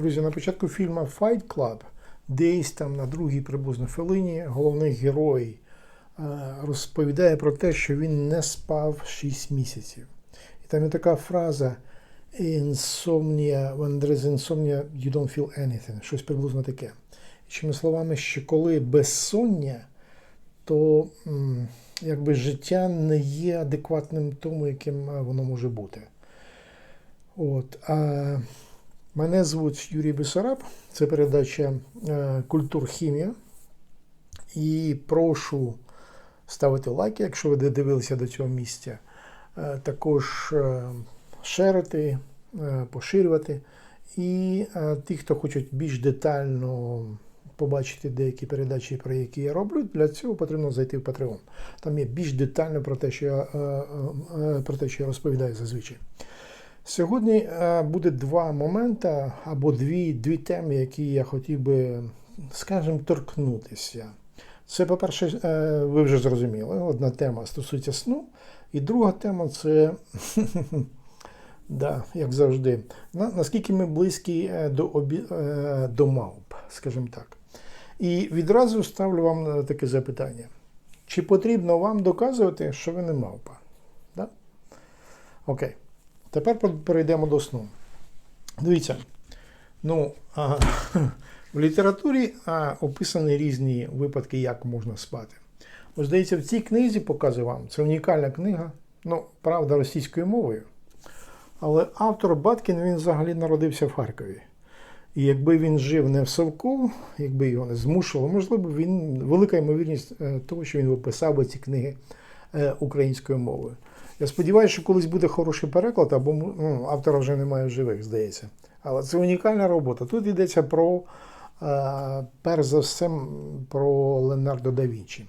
Друзі, на початку фільму Fight Club, десь там на другій приблизно хвилині, головний герой е, розповідає про те, що він не спав 6 місяців. І там є така фраза insomnia, when there is insomnia, you don't feel anything. Щось приблизно таке. Іншими словами, що коли безсоння, то якби життя не є адекватним тому, яким е, воно може бути. От, а мене звуть Юрій Бесараб, це передача е, Культурхімія. І прошу ставити лайки, якщо ви дивилися до цього місця. Е, Також е, шерити, поширювати. І ті, хто хочуть більш детально побачити деякі передачі, про які я роблю, для цього потрібно зайти в Patreon. Там є більш детально про те, що я, про те, що я розповідаю зазвичай. Сьогодні е, буде два моменти або дві, дві теми, які я хотів би, скажімо, торкнутися. Це, по-перше, е, ви вже зрозуміли. Одна тема стосується сну, і друга тема це, да, як завжди, наскільки ми близькі е, до, обі, до мавп, скажімо так. І відразу ставлю вам таке запитання. Чи потрібно вам доказувати, що ви не мавпа? Да? Окей. Тепер перейдемо до сну. Дивіться, ну, а, в літературі а, описані різні випадки, як можна спати. Ось, здається, в цій книзі показую вам, це унікальна книга, ну, правда, російською мовою. Але автор Баткін він взагалі народився в Харкові. І якби він жив не в Совку, якби його не змушували, можливо, він велика ймовірність е, того, що він виписав би ці книги е, українською мовою. Я сподіваюся, що колись буде хороший переклад, або ну, автора вже немає живих, здається. Але це унікальна робота. Тут йдеться про, е, перш за все, про Ленардо да Вінчі.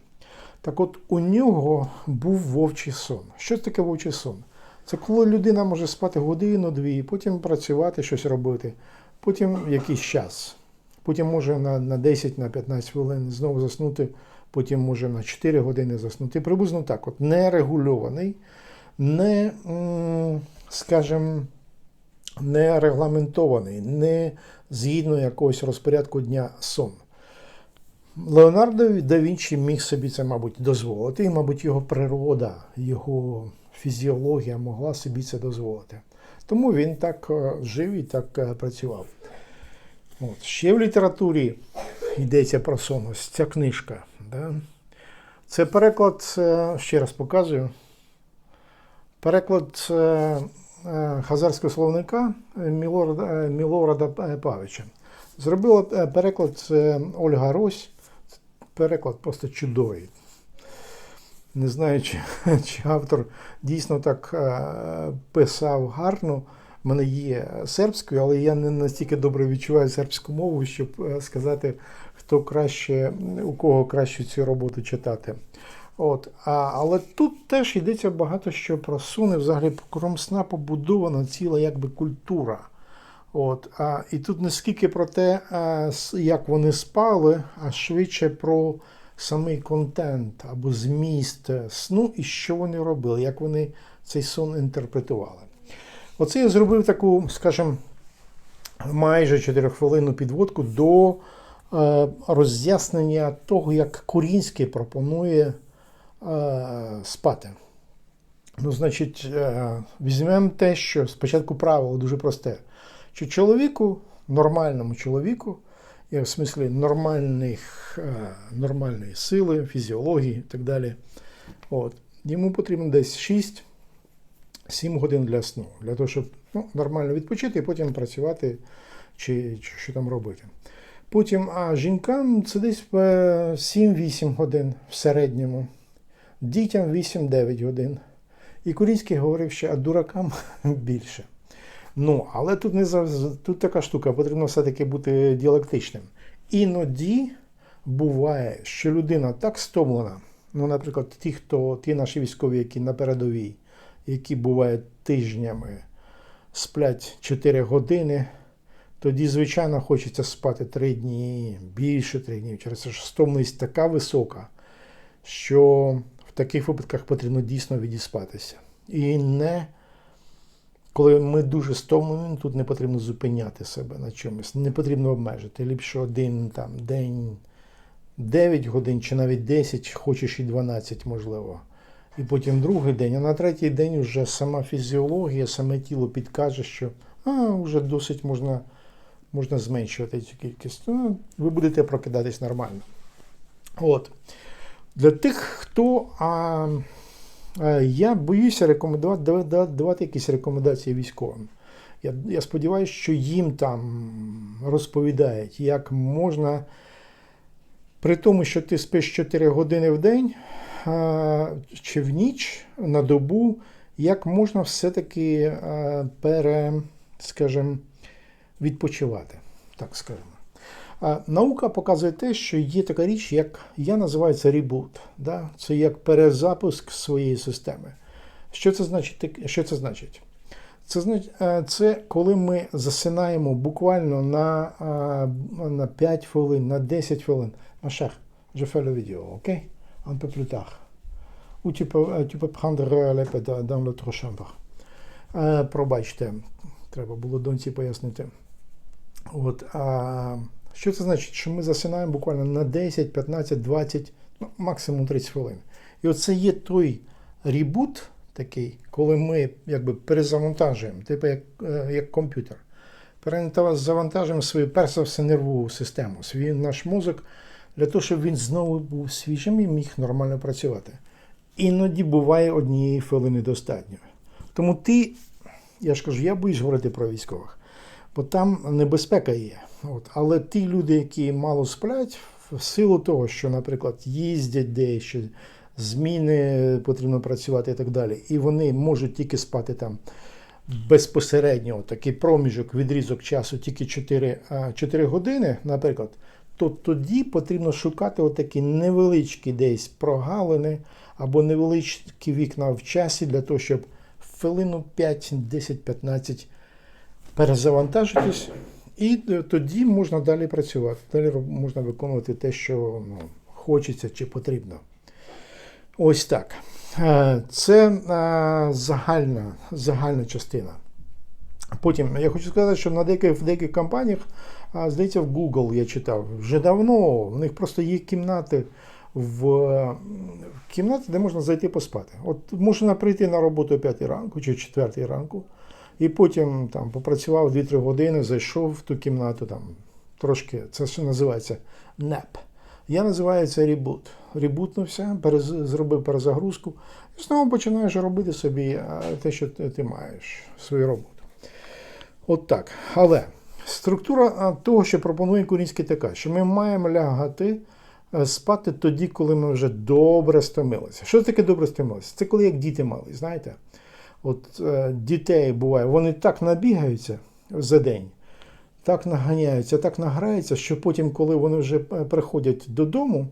Так от у нього був вовчий сон. Що таке вовчий сон? Це коли людина може спати годину-дві, потім працювати, щось робити, потім якийсь час. Потім може на, на 10 на 15 хвилин знову заснути, потім може на 4 години заснути. Приблизно так, от нерегульований, не, скажімо, не регламентований, не згідно якогось розпорядку дня сон. Леонардо да Вінчі міг собі це, мабуть, дозволити, і, мабуть, його природа, його фізіологія могла собі це дозволити. Тому він так е, жив і так е, працював. От. Ще в літературі йдеться про сон. Ось ця книжка. Да? Це переклад, е, ще раз показую. Переклад хазарського словника Мілорада, Мілорада Павича. Зробила переклад Ольга Рось. Переклад просто чудовий. Не знаю, чи, чи автор дійсно так е, писав гарно. У мене є сербською, але я не настільки добре відчуваю сербську мову, щоб е, сказати, хто краще, у кого краще цю роботу читати. От. А, Але тут теж йдеться багато що про суни. Взагалі, крім сна побудована ціла якби культура. От. А, І тут не скільки про те, а, як вони спали, а швидше про самий контент або зміст сну і що вони робили, як вони цей сон інтерпретували. Оце я зробив таку, скажімо, майже 4 хвилину підводку до е, роз'яснення того, як Курінський пропонує е, спати. Ну, значить, е, візьмемо те, що спочатку правило дуже просте, що чоловіку, нормальному чоловіку, в смислі нормальних, нормальної сили, фізіології і так далі. От. Йому потрібно десь 6-7 годин для сну, для того, щоб ну, нормально відпочити і потім працювати чи, чи що там робити. Потім, а жінкам це десь 7-8 годин в середньому, дітям 8-9 годин. І Курінський говорив, що а дуракам більше. Ну, але тут не завжди, тут така штука, потрібно все-таки бути діалектичним. Іноді буває, що людина так стомлена. Ну, наприклад, ті, хто ті наші військові, які на передовій, які бувають тижнями, сплять 4 години, тоді, звичайно, хочеться спати 3 дні, більше 3 дні. Через це ж стомленість така висока, що в таких випадках потрібно дійсно відіспатися. І не коли ми дуже стомлені, тут не потрібно зупиняти себе на чомусь, не потрібно обмежити. Ліпше один там, день, 9 годин чи навіть 10, хочеш і 12, можливо. І потім другий день, а на третій день вже сама фізіологія, саме тіло підкаже, що а, вже досить можна, можна зменшувати цю кількість. Ну, ви будете прокидатись нормально. От. Для тих, хто. А, я боюся рекомендувати дава- дава- давати якісь рекомендації військовим. Я, я сподіваюся, що їм там розповідають, як можна, при тому, що ти спиш 4 години в день а, чи в ніч на добу, як можна все-таки пере, скажімо, відпочивати, так скажемо. Наука показує те, що є така річ, як я називаю це ребут. Да? Це як перезапуск своєї системи. Що це значить? Що це значить? Це е, це коли ми засинаємо буквально на, е, на 5 хвилин, на 10 хвилин. Машах, je fais le vidéo, ok? Un peu plus tard. Ou tu peux, euh, tu. Е, Пробачте, треба було доньці пояснити. От, а, що це значить? Що ми засинаємо буквально на 10, 15, 20, ну, максимум 30 хвилин. І оце є той ребут такий, коли ми якби перезавантажуємо, типу як, е, як комп'ютер. Перезавантажуємо свою перш за все нервову систему, свій наш мозок для того, щоб він знову був свіжим і міг нормально працювати. Іноді буває однієї хвилини достатньо. Тому ти, я ж кажу, я боюсь говорити про військових бо там небезпека є. От. Але ті люди, які мало сплять, в силу того, що, наприклад, їздять дещо, зміни потрібно працювати і так далі, і вони можуть тільки спати там безпосередньо, такий проміжок, відрізок часу, тільки 4, 4 години, наприклад, то тоді потрібно шукати отакі невеличкі десь прогалини або невеличкі вікна в часі для того, щоб хвилину 5, 10, 15 перезавантажитись, і е, тоді можна далі працювати. Далі можна виконувати те, що ну, хочеться чи потрібно. Ось так. Е, Це е, загальна, загальна частина. Потім я хочу сказати, що на деяких, в деяких компаніях, здається, в Google я читав, вже давно в них просто є кімнати в, м, кімнати, де можна зайти поспати. От можна прийти на роботу о 5 ранку чи о 4 ранку, і потім там попрацював 2-3 години, зайшов в ту кімнату, там трошки, це що називається nap. Я називаю це ребут. Ребутнувся, перез, зробив перезагрузку, і знову починаєш робити собі те, що ти, ти маєш, свою роботу. От так. Але структура того, що пропонує Курінський, така, що ми маємо лягати е, спати тоді, коли ми вже добре стомилися. Що таке добре стомилися? Це коли як діти мали, знаєте? От е, дітей буває, вони так набігаються за день, так наганяються, так награються, що потім, коли вони вже е, приходять додому,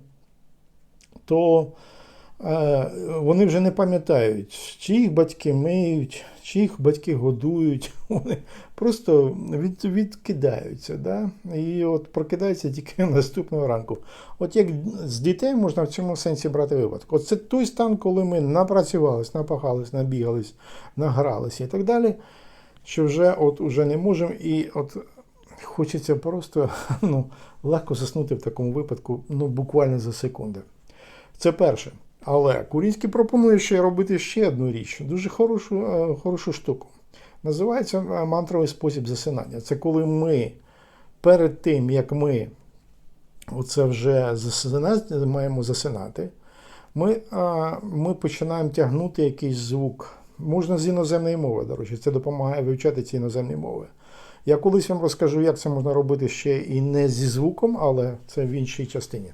то вони вже не пам'ятають, чи їх батьки миють, чи їх батьки годують. Вони просто від, відкидаються. Да? І от прокидаються тільки наступного ранку. От як з дітей можна в цьому сенсі брати випадок. От це той стан, коли ми напрацювались, напахались, набігались, награлися і так далі, що вже от уже не можемо. І от хочеться просто ну, легко заснути в такому випадку, ну буквально за секунди. Це перше. Але Курінський пропонує ще робити ще одну річ, дуже хорошу, е, хорошу штуку. Називається е, мантровий спосіб засинання. Це коли ми перед тим, як ми оце вже засинати, маємо засинати, ми, е, ми починаємо тягнути якийсь звук. Можна з іноземної мови, до речі, це допомагає вивчати ці іноземні мови. Я колись вам розкажу, як це можна робити ще і не зі звуком, але це в іншій частині.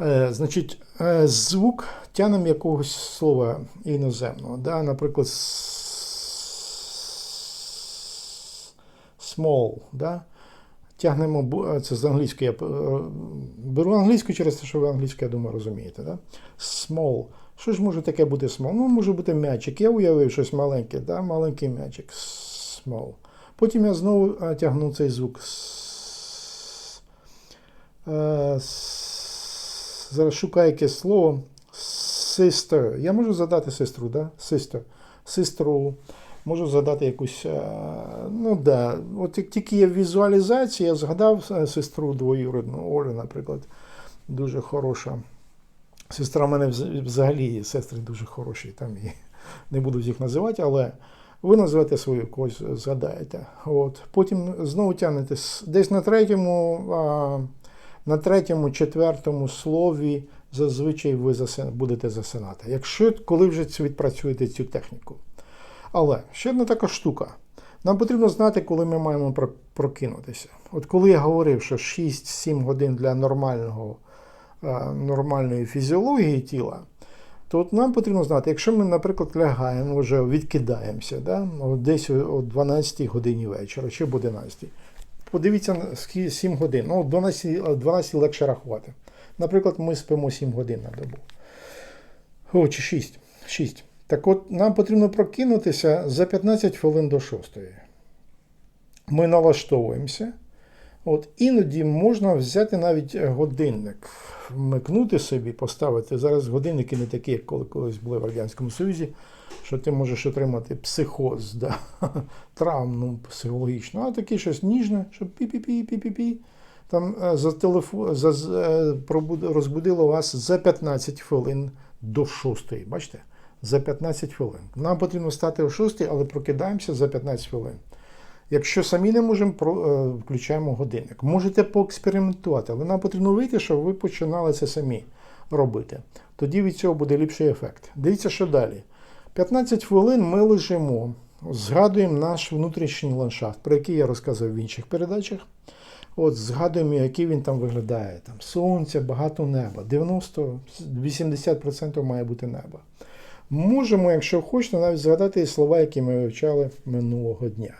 Е, значить, е, звук тянем якогось слова іноземного. Да? Наприклад, small. Да? Тягнемо, е, це з англійської. Я беру англійську через те, що ви англійську, я думаю, розумієте. Да? Small. Що ж може таке бути small? Ну, може бути м'ячик. Я уявив щось маленьке, да? маленький м'ячик. Small. Потім я знову тягну цей звук. С- Зараз шукаю якесь слово. Sister. Я можу задати сестру, да? Sister. Сестру. можу згадати якусь. е, Ну да, от як тільки є візуалізація, я згадав е, сестру двоюрідну Олю, наприклад, дуже хороша. Сестра в мене вз- взагалі сестри дуже хороші, там і не буду їх називати, але ви називаєте свою когось, згадаєте. От. Потім знову тягнете десь на третьому, а, на третьому, четвертому слові зазвичай ви будете засинати. Якщо коли вже відпрацюєте цю техніку. Але ще одна така штука. Нам потрібно знати, коли ми маємо прокинутися. От коли я говорив, що 6-7 годин для нормального, е, нормальної фізіології тіла, то от нам потрібно знати, якщо ми, наприклад, лягаємо, вже відкидаємося, да? десь о 12 годині вечора чи об 11. Подивіться на 7 годин. Ну, 12, о 12 легше рахувати. Наприклад, ми спимо 7 годин на добу. О, чи 6. 6. Так от нам потрібно прокинутися за 15 хвилин до 6. Ми налаштовуємося. От іноді можна взяти навіть годинник, вмикнути собі, поставити. Зараз годинники не такі, як коли колись були в Радянському Союзі, що ти можеш отримати психоз, да? травму психологічну, а таке щось ніжне, щоб пі-пі-пі-пі-пі-пі. Там е, за телефон за, е, розбудило вас за 15 хвилин до 6. Бачите? За 15 хвилин. Нам потрібно стати о 6, але прокидаємося за 15 хвилин. Якщо самі не можемо, е, включаємо годинник. Можете поекспериментувати, але нам потрібно вийти, щоб ви починали це самі робити. Тоді від цього буде ліпший ефект. Дивіться, що далі. 15 хвилин ми лежимо, згадуємо наш внутрішній ландшафт, про який я розказував в інших передачах. От згадуємо, який він там виглядає. Там сонця, багато неба. 90-80% має бути неба. Можемо, якщо хочете, навіть згадати слова, які ми вивчали минулого дня.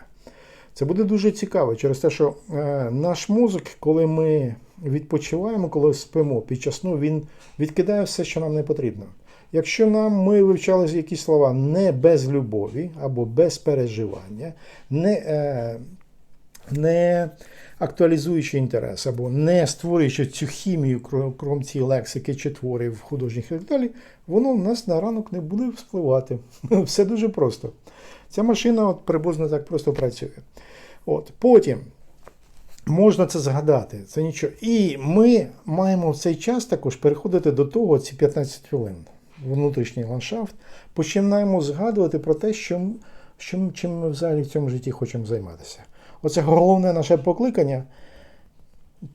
Це буде дуже цікаво через те, що е, наш мозок, коли ми відпочиваємо, коли спимо під час сну, він відкидає все, що нам не потрібно. Якщо нам ми вивчали якісь слова не без любові або без переживання, не, е, не актуалізуючи інтерес або не створюючи цю хімію, крім цієї лексики чи творів художніх і так далі, воно в нас на ранок не буде вспливати. Все дуже просто. Ця машина от приблизно так просто працює. От. Потім можна це згадати, це нічого. І ми маємо в цей час також переходити до того, ці 15 хвилин, внутрішній ландшафт, починаємо згадувати про те, що, що, чим ми взагалі в цьому житті хочемо займатися. Оце головне наше покликання,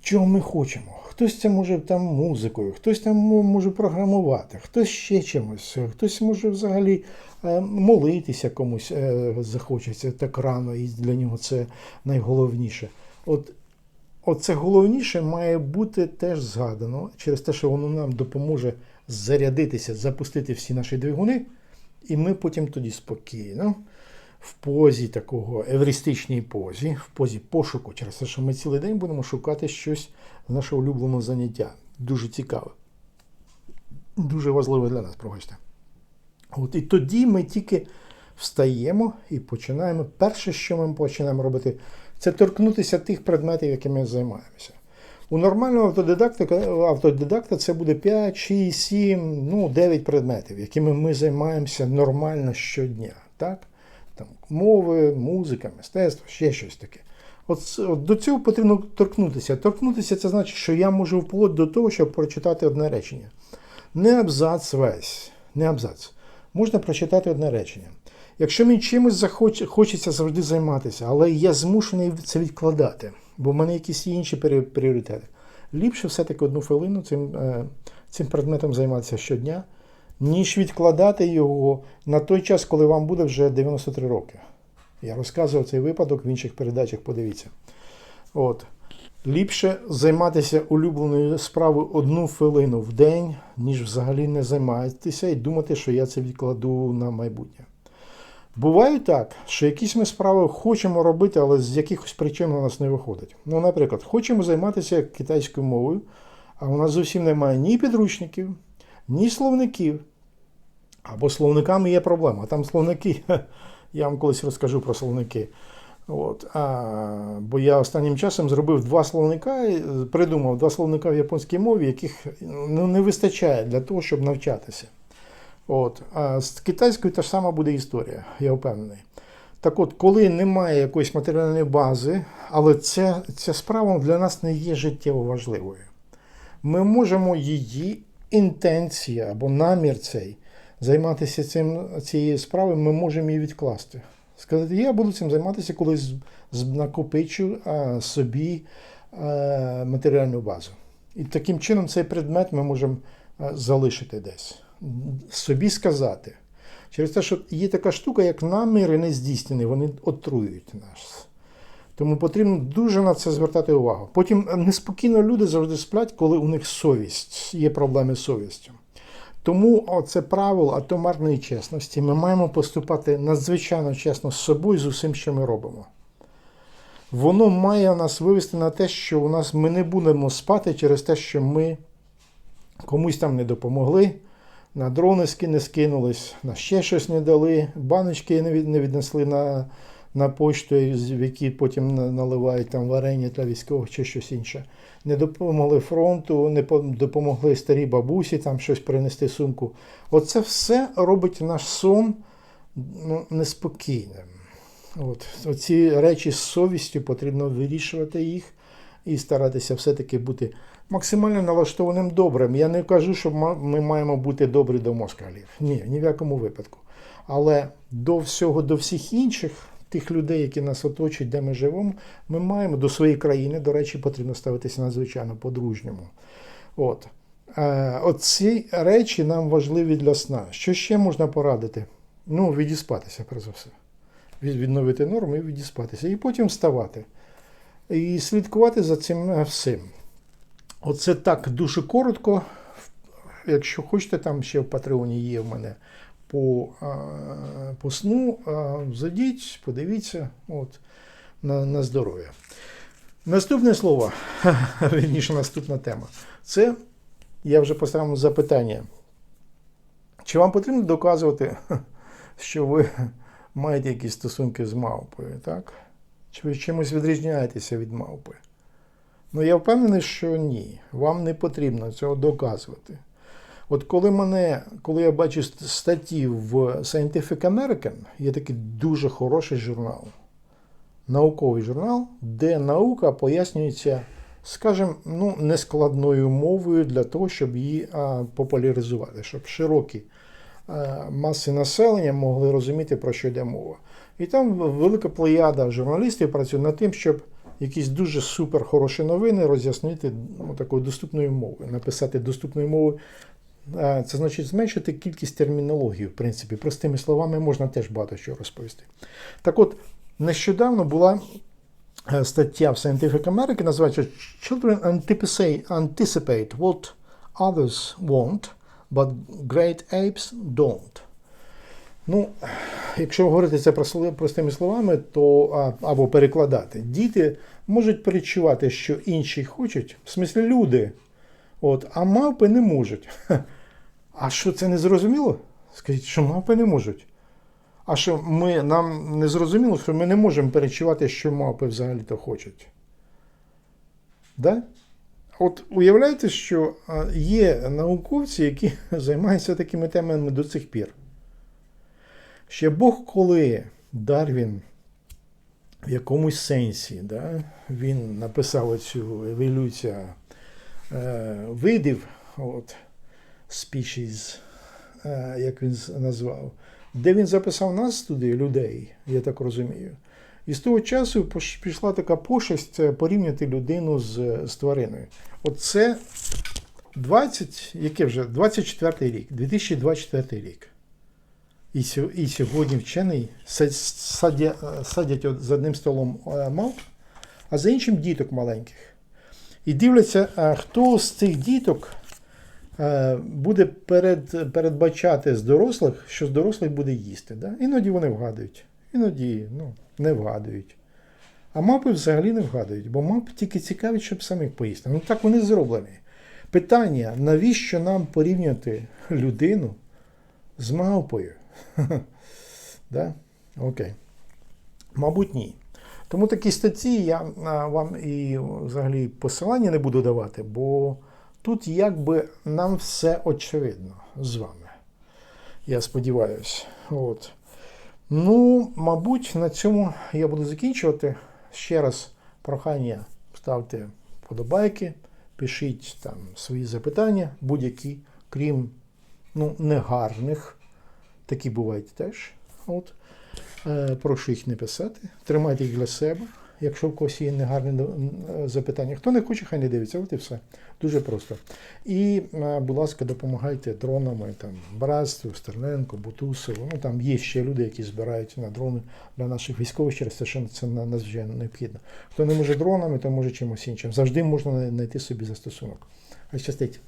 чого ми хочемо. Хтось це може там музикою, хтось там може програмувати, хтось ще чимось, хтось може взагалі е, молитися комусь е, захочеться так рано, і для нього це найголовніше. От, от це головніше має бути теж згадано через те, що воно нам допоможе зарядитися, запустити всі наші двигуни, і ми потім тоді спокійно в позі такого евристичній позі, в позі пошуку, через те, що ми цілий день будемо шукати щось з нашого улюбленого заняття. Дуже цікаве. Дуже важливе для нас, пробачте. От і тоді ми тільки встаємо і починаємо. Перше, що ми починаємо робити, це торкнутися тих предметів, якими займаємося. У нормального автодидакта, автодидакта це буде 5, 6, 7, ну, 9 предметів, якими ми займаємося нормально щодня. Так? Там, мови, музика, мистецтво, ще щось таке. От, от до цього потрібно торкнутися. Торкнутися це значить, що я можу вплоть до того, щоб прочитати одне речення. Не абзац весь, не абзац. Можна прочитати одне речення. Якщо мені чимось захоч... хочеться завжди займатися, але я змушений це відкладати, бо в мене якісь інші пріоритети. Ліпше все-таки одну хвилину цим, е, цим предметом займатися щодня, ніж відкладати його на той час, коли вам буде вже 93 роки. Я розказував цей випадок в інших передачах, подивіться. От. Ліпше займатися улюбленою справою одну хвилину в день, ніж взагалі не займатися і думати, що я це відкладу на майбутнє. Буває так, що якісь ми справи хочемо робити, але з якихось причин у нас не виходить. Ну, наприклад, хочемо займатися китайською мовою, а у нас зовсім немає ні підручників, ні словників. Або словниками є проблема. Там словники, я вам колись розкажу про словники. От, а, бо я останнім часом зробив два словника, е, придумав два словника в японській мові, яких ну, не вистачає для того, щоб навчатися. От, а з китайською та ж сама буде історія, я впевнений. Так от, коли немає якоїсь матеріальної бази, але ця, ця справа для нас не є життєво важливою. Ми можемо її інтенція або намір цей займатися цим, цією справою, ми можемо її відкласти. Сказати, я буду цим займатися, коли накопичу а, собі а, матеріальну базу. І таким чином цей предмет ми можемо залишити десь, собі сказати. Через те, що є така штука, як наміри не здійснені, вони отруюють нас. Тому потрібно дуже на це звертати увагу. Потім е, неспокійно люди завжди сплять, коли у них совість, є проблеми з совістю. Тому це правило атомарної чесності. Ми маємо поступати надзвичайно чесно з собою з усім, що ми робимо. Воно має нас вивести на те, що у нас ми не будемо спати через те, що ми комусь там не допомогли, на дрони не скинулись, на ще щось не дали, баночки не віднесли на, на пошту, в які потім наливають там варення для військових чи щось інше. Не допомогли фронту, не допомогли старій бабусі там щось принести сумку. Оце все робить наш сон ну, неспокійним. От, оці речі з совістю потрібно вирішувати їх і старатися все-таки бути максимально налаштованим добрим. Я не кажу, що ми маємо бути добрі до москалів. Ні, ні в якому випадку. Але до всього, до всіх інших тих людей, які нас оточують, де ми живемо, ми маємо до своєї країни, до речі, потрібно ставитися надзвичайно по-дружньому. От. Е, оці речі нам важливі для сна. Що ще можна порадити? Ну, відіспатися, перш за все. Відновити норму і відіспатися. І потім вставати. І слідкувати за цим е, всім. Оце так дуже коротко. Якщо хочете, там ще в Патреоні є в мене по, по сну. Зайдіть, подивіться от, на, на здоров'я. Наступне слово, вірніше, наступна тема. Це я вже поставив запитання. Чи вам потрібно доказувати, що ви маєте якісь стосунки з мавпою, так? Чи ви чимось відрізняєтеся від мавпи? Ну, я впевнений, що ні. Вам не потрібно цього доказувати. От коли мене, коли я бачу статті в Scientific American, є такий дуже хороший журнал, науковий журнал, де наука пояснюється, скажімо, ну, нескладною мовою для того, щоб її а, популяризувати, щоб широкі а, маси населення могли розуміти, про що йде мова. І там велика плеяда журналістів працює над тим, щоб якісь дуже супер хороші новини роз'яснити ну, такою доступною мовою, написати доступною мовою. Це значить зменшити кількість термінології, в принципі. Простими словами можна теж багато що розповісти. Так от, нещодавно була е, стаття в Scientific American, називається Children anticipate, what others want, but great apes don't. Ну, якщо говорити це про простими словами, то або перекладати, діти можуть перечувати, що інші хочуть, в смислі люди, от, а мавпи не можуть. А що це не зрозуміло? Скажіть, що мавпи не можуть. А що ми, нам не зрозуміло, що ми не можемо перечувати, що мавпи взагалі-то хочуть. Да? От уявляєте, що є науковці, які займаються такими темами до цих пір. Ще Бог, коли Дарвін в якомусь сенсі, да, він написав цю еволюцію видів, от, species, е, як він назвав, де він записав нас туди, людей, я так розумію. І з того часу пішла така пошесть е, порівняти людину з, з твариною. Оце 20, яке вже 24 рік, 2024 рік. І, і сьогодні вчений са- садя, садять от за одним столом е, мавп, а за іншим діток маленьких. І дивляться, хто з цих діток е, буде перед, передбачати з дорослих, що з дорослих буде їсти. Да? Іноді вони вгадують, іноді ну, не вгадують. А мавпи взагалі не вгадують, бо мавп тільки цікавить, щоб самих поїсти. Ну так вони зроблені. Питання, навіщо нам порівняти людину з мавпою? Окей. Мабуть, ні. Тому такі статті я вам і взагалі посилання не буду давати, бо тут якби нам все очевидно з вами. Я сподіваюся. От. Ну, мабуть, на цьому я буду закінчувати. Ще раз прохання ставте вподобайки, пишіть там свої запитання, будь-які, крім ну, негарних. Такі бувають теж. От. Е, прошу їх не писати. Тримайте їх для себе. Якщо в когось є негарне запитання, хто не хоче, хай не дивиться. От і все. Дуже просто. І, е, будь ласка, допомагайте дронами, там, Братству, Стерненко, Бутусову. Ну там є ще люди, які збирають на дрони для наших військових через те, що це на- надзвичайно необхідно. Хто не може дронами, то може чимось іншим. Завжди можна знайти собі застосунок. Хай щастить.